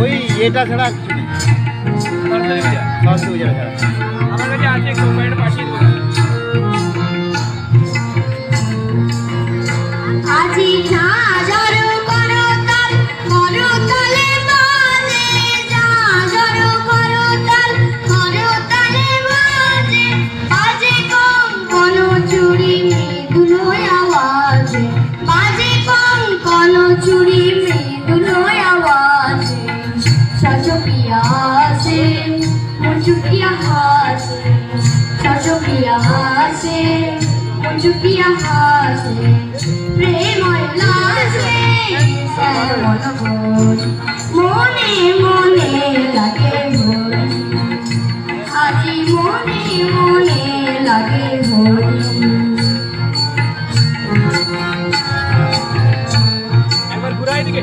ওই এটা ছাড়া কিছু নেই। সরস্বতী পূজা সজপিয়া হাসে মুচুকিয়া হাসে সজপিয়া হাসে মুচুকিয়া হাসে প্রেময় লাসে শ্যামল ঘোষ মনে মনে লাগে আজি মনে মনে লাগে ঘুরাই দিকে